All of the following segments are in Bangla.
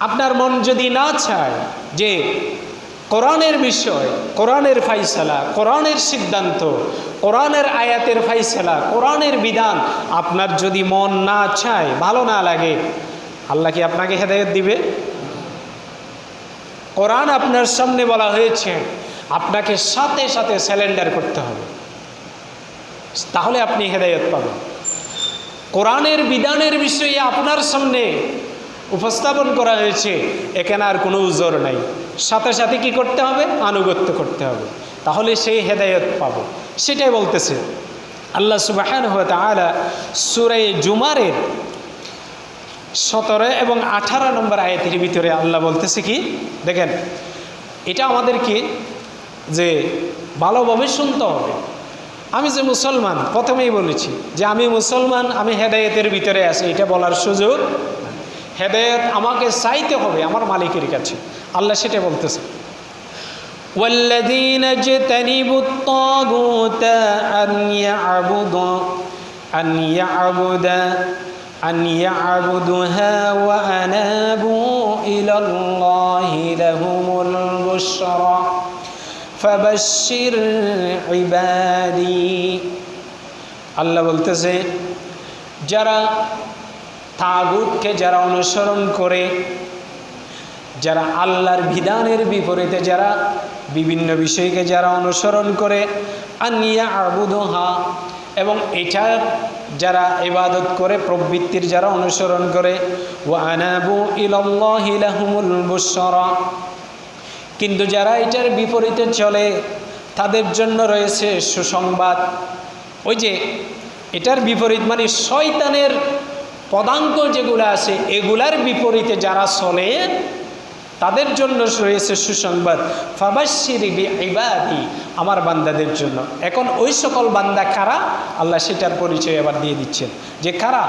আপনার মন যদি না চায় যে কোরআনের বিষয়, কোরআনের ফাইসালা, কোরআনের সিদ্ধান্ত, কোরআনের আয়াতের ফাইসালা, কোরআনের বিধান আপনার যদি মন না চায়, ভালো না লাগে, আল্লাহ কি আপনাকে হেদায়ত দিবে? কোরআন আপনার সামনে বলা হয়েছে, আপনাকে সাথে সাথে স্যালেন্ডার করতে হবে। তাহলে আপনি হেদায়ত পাবেন। কোরআনের বিধানের বিষয়ে আপনার সামনে উপস্থাপন করা হয়েছে, এখানে আর কোনো উজোর নাই। সাথে সাথে কি করতে হবে? আনুগত্য করতে হবে। তাহলে সেই হেদায়ত পাবো। সেটাই বলতেছে। আল্লাহ সুবাহান তালা সুরাই জুমারের সতেরো এবং আঠারো নম্বর আয়াতের ভিতরে আল্লাহ বলতেছে কি? দেখেন, এটা আমাদেরকে যে ভালোভাবে শুনতে হবে। আমি যে মুসলমান, প্রথমেই বলেছি যে আমি মুসলমান, আমি হেদায়েতের ভিতরে আছি, এটা বলার সুযোগ হেদায়েত আমাকে চাইতে হবে আমার মালিকের কাছে আল্লাহ সেটা বলতেছে والذين اجتنبوا الطاغوت أن يعبدوا أن يعبد أن يعبدها وأنابوا إلى الله لهم البشرى فبشر عبادي আল্লাহ বলতেছে যারা তাগুতকে যারা অনুসরণ করে, যারা আল্লাহর বিধানের বিপরীতে যারা বিভিন্ন বিষয়কে যারা অনুসরণ করে আনিয়া আবুদহা এবং এটা যারা ইবাদত করে, প্রবৃত্তির যারা অনুসরণ করে ও আনাবু ইলাহুমুল কিন্তু যারা এটার বিপরীতে চলে, তাদের জন্য রয়েছে সুসংবাদ। ওই যে, এটার বিপরীত মানে শয়তানের পদাঙ্ক যেগুলো আছে, এগুলার বিপরীতে যারা চলে তাদের জন্য রয়েছে সুসংবাদ। ফাবাসির ইবাদি আমার বান্দাদের জন্য। এখন ওই সকল বান্দা কারা? আল্লাহ সেটার পরিচয় আবার দিয়ে দিচ্ছেন। যে কারা?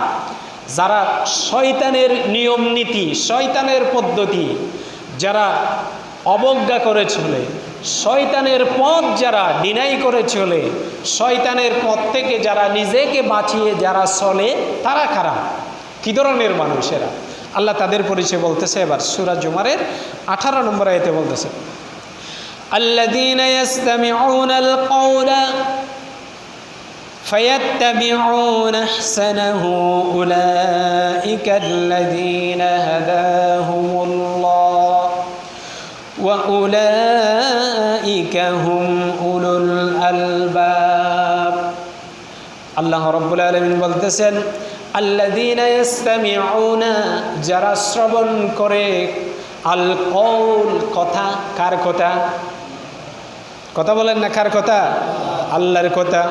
যারা শয়তানের নিয়ম নীতি, শয়তানের পদ্ধতি, যারা অবজ্ঞা করে চলে, শয়তানের পথ যারা ডিনাই করে চলে, শয়তানের পথ থেকে যারা নিজেকে বাঁচিয়ে যারা চলে, তারা খারাপ কী ধরনের মানুষেরা আল্লাহ তাদের পরিচয় বলতেছে এবার সুরাজ জুমারের আঠারো নম্বর আয়তে বলতেছে الذين يستمعون القول فيتبعون احسنه اولئك الذين هداهم الله واولئك هم اولو الالباب আল্লাহ রব্বুল আলমিন বলতেছেন আল্লাদিনা ইস্তামিউনা যারা শ্রবণ করে, আল কৌল কথা, কার কথা? কথা বলেন না, কার কথা? আল্লাহর কথা।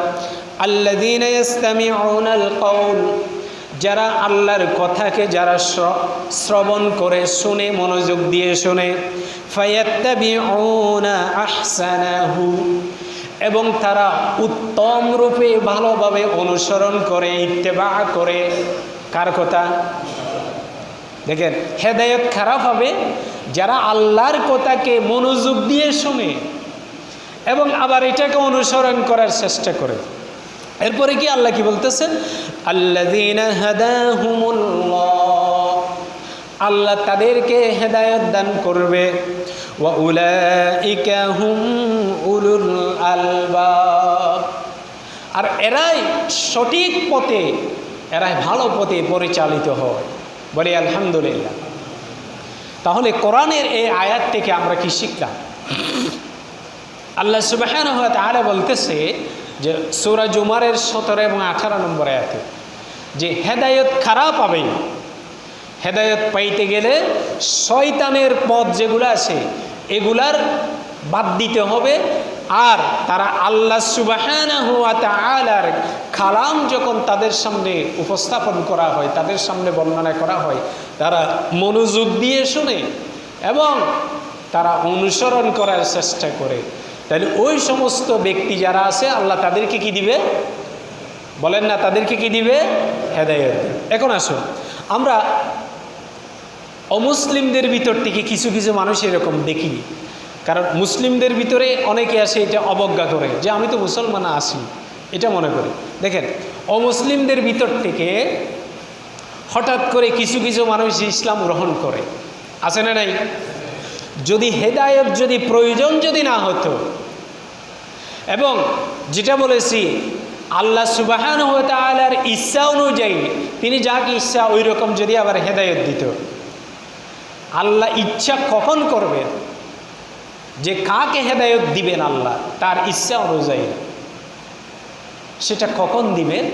আল্লাদিনা ইস্তামিউনা আল কৌল যারা আল্লাহর কথাকে যারা শ্রবণ করে, শুনে, মনোযোগ দিয়ে শুনে, ফায়াত্তাবিউনা আহসানাহু এবং তারা উত্তম রূপে ভালোভাবে অনুসরণ করে, ইত্তেবা করে। কার কথা? দেখেন, হেদায়ত খারাপ হবে যারা আল্লাহর কথাকে মনোযোগ দিয়ে শুনে এবং আবার এটাকে অনুসরণ করার চেষ্টা করে। এরপরে কি আল্লাহ কি বলতেছেন আল্লাহ আল্লাহ তাদেরকে হেদায়ত দান করবে। উলুল আর এরাই সঠিক পথে, এরাই ভালো পথে পরিচালিত হয়। বলে আলহামদুলিল্লাহ। তাহলে কোরআনের এই আয়াত থেকে আমরা কি শিখলাম? আল্লাহ সুবাহান তাহলে বলতেছে যে সুরা জুমারের সতেরো এবং আঠারো নম্বর আয়াতে, যে হেদায়ত খারাপ হবে। হেদায়ত পাইতে গেলে শয়তানের পথ যেগুলো আছে এগুলার বাদ দিতে হবে। আর তারা আল্লাহ সুবাহানা হুয়া খালাম যখন তাদের সামনে উপস্থাপন করা হয়, তাদের সামনে বর্ণনা করা হয়, তারা মনোযোগ দিয়ে শুনে এবং তারা অনুসরণ করার চেষ্টা করে। তাহলে ওই সমস্ত ব্যক্তি যারা আছে, আল্লাহ তাদেরকে কি দিবে? বলেন না, তাদেরকে কি দিবে? হেদায়ত এখন আসুন, আমরা অমুসলিমদের ভিতর থেকে কিছু কিছু মানুষ এরকম দেখিনি। কারণ মুসলিমদের ভিতরে অনেকে আসে এটা অবজ্ঞা করে, যে আমি তো মুসলমান আসি এটা মনে করি। দেখেন, অমুসলিমদের ভিতর থেকে হঠাৎ করে কিছু কিছু মানুষ ইসলাম গ্রহণ করে। আছে না নাই? যদি হেদায়ত যদি প্রয়োজন যদি না হতো, এবং যেটা বলেছি, আল্লাহ সুবাহান তালার ইচ্ছা অনুযায়ী, তিনি যাকে ইচ্ছা ওই রকম যদি আবার হেদায়ত দিত। আল্লাহ ইচ্ছা কখন করবেন যে কাকে হেদায়ত দিবেন আল্লাহ, তার ইচ্ছা অনুযায়ী। সেটা কখন দিবেন?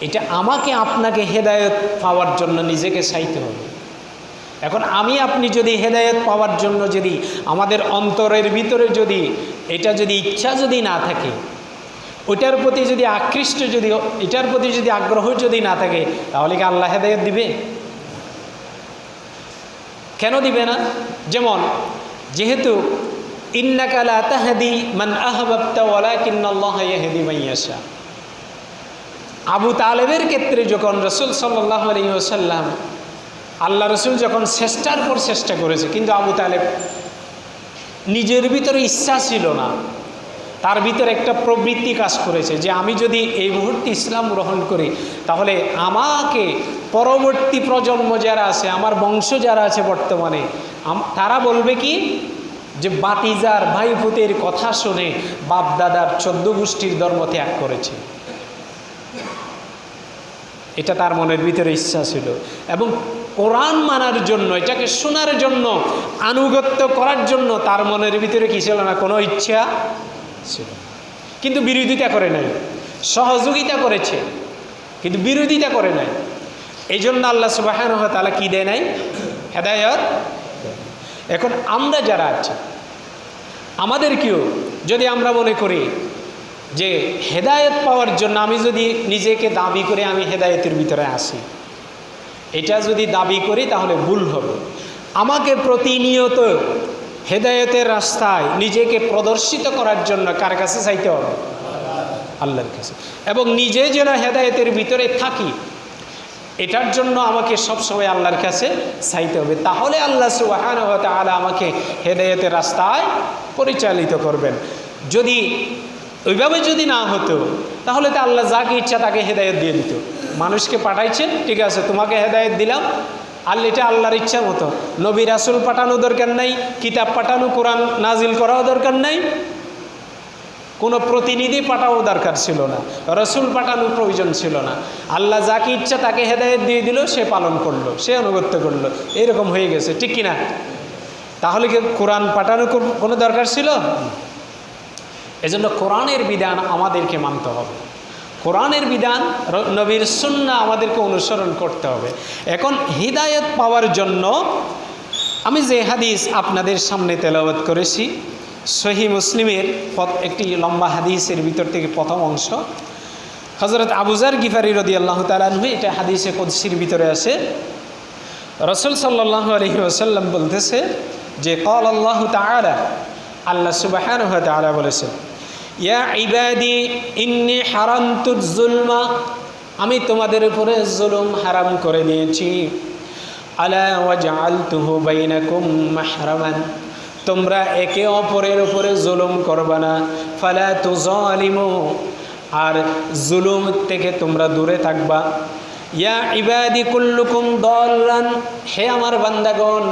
এটা আমাকে আপনাকে হেদায়ত পাওয়ার জন্য নিজেকে চাইতে হবে। এখন আমি, আপনি যদি হেদায়ত পাওয়ার জন্য যদি আমাদের অন্তরের ভিতরে যদি এটা যদি ইচ্ছা যদি না থাকে, ওইটার প্রতি যদি আকৃষ্ট যদি, এটার প্রতি যদি আগ্রহ যদি না থাকে, তাহলে কি আল্লাহ হেদায়ত দিবে? কেন দিবে না? যেমন, যেহেতু ইন্নাকালা তাহাদি মান আহবাবতা ওয়ালা কিন্নাল্লাহ ইয়াহদি মাইয়াশা আবু তালেবের ক্ষেত্রে যখন রসুল সাল্লাহ আল্লাহ রসুল যখন চেষ্টার পর চেষ্টা করেছে, কিন্তু আবু তালেব নিজের ভিতরে ইচ্ছা ছিল না। তার ভিতরে একটা প্রবৃত্তি কাজ করেছে যে আমি যদি এই মুহূর্তে ইসলাম গ্রহণ করি, তাহলে আমাকে পরবর্তী প্রজন্ম যারা আছে, আমার বংশ যারা আছে বর্তমানে তারা বলবে কি? যে বাতিজার ভাই ভূতের কথা শুনে বাপদাদার চোদ্দ গোষ্ঠীর ধর্ম ত্যাগ করেছে। এটা তার মনের ভিতরে ইচ্ছা ছিল। এবং কোরআন মানার জন্য, এটাকে শোনার জন্য, আনুগত্য করার জন্য তার মনের ভিতরে কি ছিল না? কোনো ইচ্ছা ছিল। কিন্তু বিরোধিতা করে নাই। সহযোগিতা করেছে, কিন্তু বিরোধিতা করে নাই। এই জন্য আল্লাহ সুবাহান তালা কী দেয় নাই? হেদায়ত এখন আমরা যারা আছি, আমাদেরকেও যদি আমরা মনে করি যে হেদায়ত পাওয়ার জন্য আমি যদি নিজেকে দাবি করে আমি হেদায়তের ভিতরে আসি এটা যদি দাবি করি তাহলে ভুল হবে। আমাকে প্রতিনিয়ত হেদায়তের রাস্তায় নিজেকে প্রদর্শিত করার জন্য কার কাছে চাইতে হবে? আল্লাহর কাছে। এবং নিজে যেন হেদায়তের ভিতরে থাকি, এটার জন্য আমাকে সবসময় আল্লাহর কাছে চাইতে হবে। তাহলে আল্লাহ সুবাহান তালা আমাকে হেদায়তের রাস্তায় পরিচালিত করবেন। যদি ওইভাবে যদি না হতো, তাহলে তো আল্লাহ যাকে ইচ্ছা তাকে হেদায়ত দিয়ে দিত। মানুষকে পাঠাইছেন, ঠিক আছে, তোমাকে হেদায়ত দিলাম আল্লাহ এটা আল্লাহর ইচ্ছা মতো। নবী রাসুল পাঠানো দরকার নাই, কিতাব পাঠানো, কোরআন নাজিল করাও দরকার নাই। কোনো প্রতিনিধি পাঠাও দরকার ছিল না, রসুল পাঠানোর প্রয়োজন ছিল না। আল্লাহ যাকে ইচ্ছা তাকে হেদায়ত দিয়ে দিল, সে পালন করল, সে অনুগত্য করল। এরকম হয়ে গেছে, ঠিক কিনা? তাহলে কি কোরআন পাঠানোর কোনো দরকার ছিল? এজন্য কোরআনের বিধান আমাদেরকে মানতে হবে। কোরআনের বিধান নবীর সুন্না আমাদেরকে অনুসরণ করতে হবে। এখন হৃদায়ত পাওয়ার জন্য আমি যে হাদিস আপনাদের সামনে তেলাওয়াত করেছি, সহি মুসলিমের পথ একটি লম্বা হাদিসের ভিতর থেকে প্রথম অংশ। হজরত আবুজার গিফারি রদি আল্লাহ তালানহু এটা হাদিসে কদসির ভিতরে আছে রসুল সাল্লাহ আলহি আসাল্লাম বলতেছে যে কল আল্লাহ তালা আল্লাহ সুবাহান তালা বলেছেন ইয়া ইবাদি, ইন্নি হারান্তুজুলমা আমি তোমাদের উপরে জুলুম হারাম করে দিয়েছি আলা ওয়াজআলতুহু বাইনাকুম মাহরামান, তোমরা একে অপরের উপরে জুলুম করবা না। ফালা তুজালিমু, আর জুলুম থেকে তোমরা দূরে থাকবা। ইয়া ইবাদি কুল্লুকুম দল্লান, হে আমার বান্দাগণ,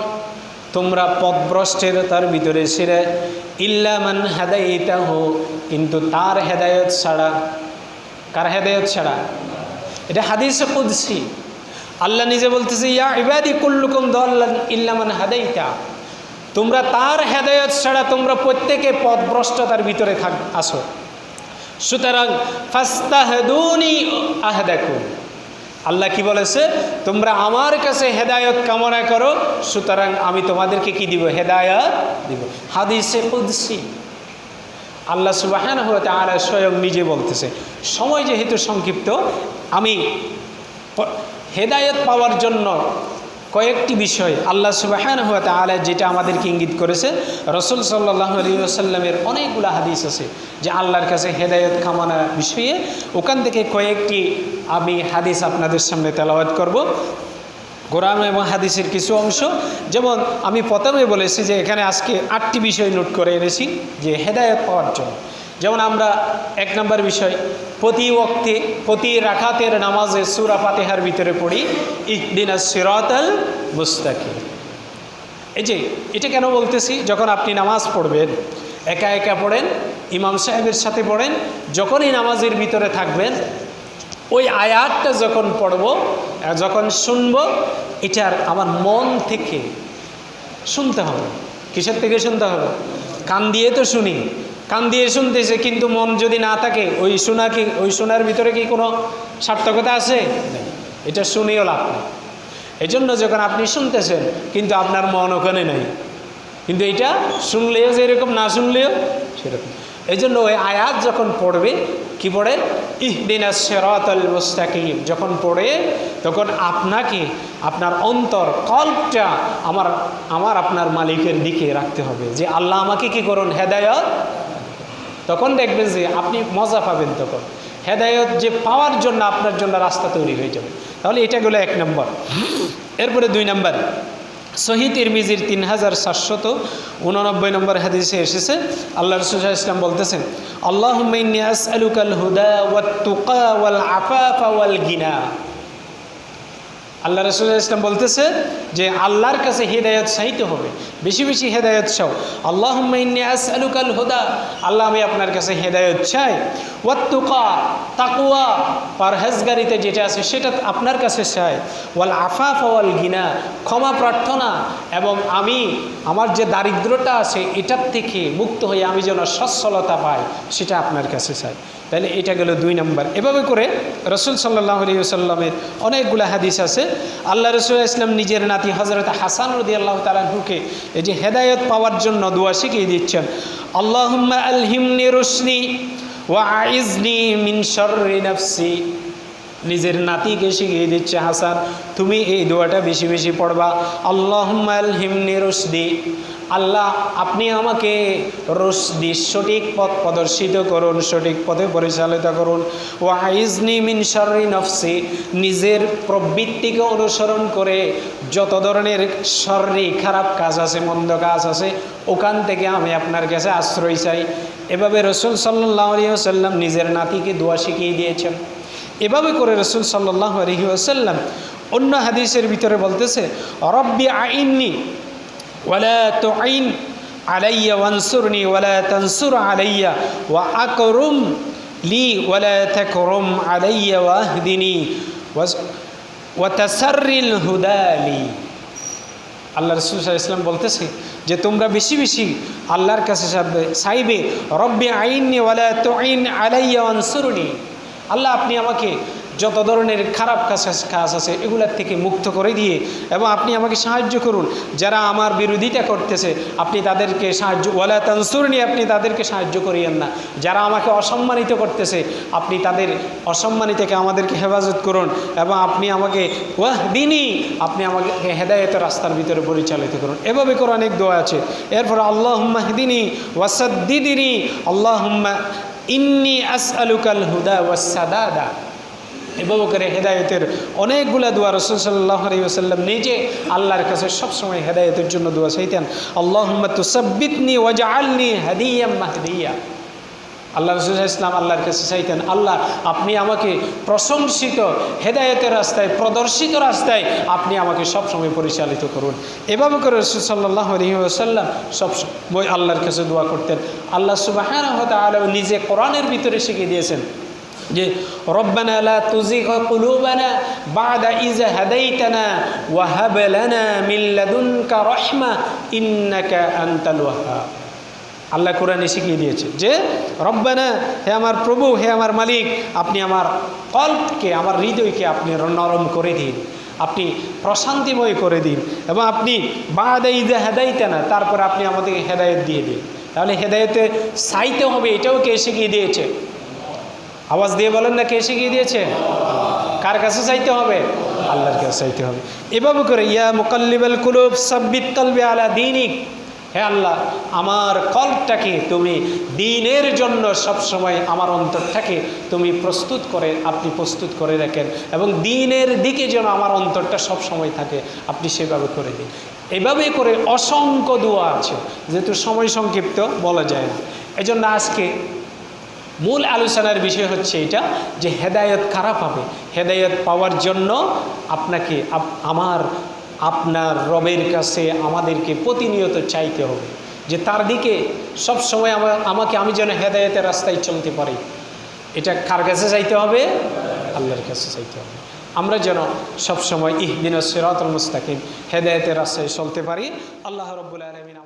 তোমরা পদভ্রষ্টের তার ভিতরে ছিলে। ইল্লামান হেদায়িতা হো কিন্তু তার হেদায়ত ছাড়া, কার হেদায়ত ছাড়া? এটা হাদিসে কুদসি। আল্লাহ নিজে বলতেছে, ইয়া ইবাদি কুল্লুকুম দল্লান ইল্লামান হাদাইতা। তোমরা তার হেদায়ত ছাড়া তোমরা প্রত্যেকে পদভ্রষ্টতার ভিতরে থাক, আসো। সুতরাং, ফাস্তাহদুনি আহদাকুম। আল্লাহ কি বলেছে? তোমরা আমার কাছে হেদায়ত কামনা করো, সুতরাং আমি তোমাদেরকে কি দিব? হেদায়ত দিব। হাদিসে কুদসি। আল্লাহ সুবাহান হতে আর স্বয়ং নিজে বলতেছে। সময় যেহেতু সংক্ষিপ্ত, আমি হেদায়ত পাওয়ার জন্য কয়েকটি বিষয় আল্লাহ সুবাহান হতে আলা যেটা আমাদেরকে ইঙ্গিত করেছে। রসুল সাল্লাহ আলী আসাল্লামের অনেকগুলো হাদিস আছে যে আল্লাহর কাছে হেদায়ত কামনা বিষয়ে। ওখান থেকে কয়েকটি আমি হাদিস আপনাদের সামনে তেলাওয়াত করব। কোরআন এবং হাদিসের কিছু অংশ। যেমন আমি প্রথমে বলেছি যে এখানে আজকে আটটি বিষয় নোট করে এনেছি যে হেদায়ত পাওয়ার জন্য। যেমন আমরা এক নম্বর বিষয়, প্রতি ওক্তে প্রতি রাখাতের নামাজে সুরা ফাতেহার ভিতরে পড়ি ইকদিনা সিরাতাল মুস্তাকি এই যে, এটা কেন বলতেছি? যখন আপনি নামাজ পড়বেন, একা একা পড়েন, ইমাম সাহেবের সাথে পড়েন, যখনই নামাজের ভিতরে থাকবেন ওই আয়াতটা যখন পড়ব যখন শুনব, এটার আমার মন থেকে শুনতে হবে। কিসের থেকে শুনতে হবে? কান দিয়ে তো শুনি। কান দিয়ে শুনতেছে, কিন্তু মন যদি না থাকে, ওই শোনা কি, ওই শোনার ভিতরে কি কোনো সার্থকতা আছে? এটা শুনেও লাভ নেই। এই জন্য যখন আপনি শুনতেছেন, কিন্তু আপনার মন ওখানে নেই। কিন্তু এটা শুনলেও যেরকম, না শুনলেও সেরকম। এই জন্য ওই আয়াত যখন পড়বে, কি পড়ে? ইহদিনা সেরাতল মুস্তাকিম। যখন পড়ে, তখন আপনাকে, আপনার অন্তর, কল্পটা আমার আমার আপনার মালিকের দিকে রাখতে হবে। যে আল্লাহ আমাকে কি করুন? হেদায়ত? তখন দেখবেন যে আপনি মজা পাবেন তখন। হেদায়ত যে পাওয়ার জন্য আপনার জন্য রাস্তা তৈরি হয়ে যাবে। তাহলে এটা গেলো এক নম্বর। এরপরে দুই নম্বর। শহীদ ইরমিজির তিন হাজার সাতশত উননব্বই নম্বর হাদিসে এসেছে। আল্লাহ রসুল ইসলাম বলতেছেন আল্লাহ আলুকাল হুদা ওয়াত তুকা ওয়াল আফাফা ওয়াল গিনা। আল্লাহ রসুল ইসলাম বলতেছে যে আল্লাহর কাছে হেদায়ত চাইতে হবে। বেশি বেশি হেদায়ত চাও। আল্লাহ আলুকাল হুদা। আল্লাহ, আমি আপনার কাছে হেদায়ত চাই। ওয়াত্তুকা তাকুয়া পারহেজগারিতে যেটা আছে সেটা আপনার কাছে চাই। ওয়াল আফাফ ওয়াল গিনা, ক্ষমা প্রার্থনা এবং আমি আমার যে দারিদ্রতা আছে এটার থেকে মুক্ত হয়ে আমি যেন সচ্ছলতা পাই সেটা আপনার কাছে চাই। তাহলে এটা গেল দুই নম্বর। এভাবে করে রসুল সাল্লাহ আলী সাল্লামের অনেকগুলো হাদিস আছে। আল্লাহ রসুল ইসলাম নিজের নাতি হজরত হাসান রদি আল্লাহ তালাহুকে এই যে হেদায়ত পাওয়ার জন্য দোয়া শিখিয়ে দিচ্ছেন। আল্লাহ আলহিমনি রুশনি ওয়া আইজনি মিন শর্রি নাফসি। নিজের নাতিকে শিখিয়ে দিচ্ছে হাসান, তুমি এই দোয়াটা বেশি বেশি পড়বা। আল্লাহুম্মা আলহিমনি রুশদি। আল্লাহ, আপনি আমাকে রসদি সঠিক পথ প্রদর্শিত করুন, সঠিক পথে পরিচালিত করুন। ও আইজনি মিন নফসি। নিজের প্রবৃত্তিকে অনুসরণ করে যত ধরনের শর্রি খারাপ কাজ আছে, মন্দ কাজ আছে, ওখান থেকে আমি আপনার কাছে আশ্রয় চাই। এভাবে রসুল সাল্লাহ সাল্লাম নিজের নাতিকে দোয়া শিখিয়ে দিয়েছেন। এভাবে করে রসুল সাল্লাহ আলহি আসাল্লাম অন্য হাদিসের ভিতরে বলতেছে, রব্বি আইননি ওয়ালা তো আইন আলাইয়া ওয়ানসুরনি ওয়ালা তানসুর আলাইয়া ওয়া আকরুম লি ওয়ালা থাকরুম আলাইয়া ওয়াহদিনী ওয়াতাসারিল হুদালি আল্লাহ রসুল ইসলাম বলতেছে যে, তোমরা বেশি বেশি আল্লাহর কাছে সাইবে রব্বি আইননি ওয়ালা তো আইন আলাইয়া ওয়ানসুরনি। আল্লাহ আপনি আমাকে যত ধরনের খারাপ কাজ কাজ আছে, এগুলার থেকে মুক্ত করে দিয়ে এবং আপনি আমাকে সাহায্য করুন। যারা আমার বিরোধিতা করতেছে, আপনি তাদেরকে সাহায্য ওয়ালা তানসুরনি, আপনি তাদেরকে সাহায্য করিয়েন না। যারা আমাকে অসম্মানিত করতেছে, আপনি তাদের অসম্মানি থেকে আমাদেরকে হেফাজত করুন এবং আপনি আমাকে ওয়াহ দিনই আপনি আমাকে হেদায়তের রাস্তার ভিতরে পরিচালিত করুন। এভাবে করে অনেক দোয়া আছে। এরপর আল্লাহ হুম্মাহদিনী ওয়াসাদ্দিদিনী আল্লাহ হুম্মা আস আলুকাল হুদা ওয়াসাদাদা এভাবে করে হেদায়তের অনেকগুলা দোয়া রসুল সাল্লাহ নিজে আল্লাহর কাছে সবসময় হেদায়তের জন্য দোয়া চাইতেন। আল্লাহ তুসাব্বিতনি ওয়াজা আলনি হাদিয়াম মাহদিয়া। আল্লাহ রসুল ইসলাম আল্লাহর কাছে চাইতেন, আল্লাহ, আপনি আমাকে প্রশংসিত হেদায়তের রাস্তায়, প্রদর্শিত রাস্তায় আপনি আমাকে সবসময় পরিচালিত করুন। এভাবে করে রসুল সাল্লাহ আলহিহাসাল্লাম সবসময় আল্লাহর কাছে দোয়া করতেন। আল্লাহ সুবাহ নিজে কোরআনের ভিতরে শিখিয়ে দিয়েছেন যে, রব্বানা লাদুনকা রাহমা ইন্নাকা আনতাল ওয়াহ্হাব। আল্লাহ কোরআনে শিখিয়ে দিয়েছে যে, রব্বানা, হে আমার প্রভু, হে আমার মালিক, আপনি আমার কল্পকে, আমার হৃদয়কে আপনি নরম করে দিন। আপনি প্রশান্তিময় করে দিন এবং আপনি বাদা ইজা হেদাইতে না তারপর আপনি আমাদেরকে হেদায়ত দিয়ে দিন। তাহলে হেদায়তে চাইতে হবে, এটাও কে শিখিয়ে দিয়েছে? আওয়াজ দিয়ে বলেন না কে শিখিয়ে দিয়েছে? কার কাছে চাইতে হবে? আল্লাহর কাছে চাইতে হবে। এভাবে করে, ইয়া মুকাল্লিবাল কুলুব, সাব্বিত কলবে আলা দিনিক। হে আল্লাহ, আমার কল্পটাকে তুমি দিনের জন্য সবসময় আমার অন্তরটাকে তুমি প্রস্তুত করে, আপনি প্রস্তুত করে রাখেন এবং দিনের দিকে যেন আমার অন্তরটা সবসময় থাকে, আপনি সেভাবে করে দিন। এভাবে করে অসংখ্য দোয়া আছে, যেহেতু সময় সংক্ষিপ্ত, বলা যায় না। এজন্য আজকে মূল আলোচনার বিষয় হচ্ছে এটা, যে হেদায়ত কারা পাবে? হেদায়ত পাওয়ার জন্য আপনাকে, আপ- আমার আপনার রবের কাছে আমাদেরকে প্রতিনিয়ত চাইতে হবে যে তার দিকে সব সময় আমাকে আমি যেন হেদায়তের রাস্তায় চলতে পারি। এটা কার কাছে চাইতে হবে? আল্লাহর কাছে চাইতে হবে। আমরা যেন সবসময় ইহদিন সিরাতুল মুস্তাকিম হেদায়তের রাস্তায় চলতে পারি। আল্লাহ রব্বুল আলমিন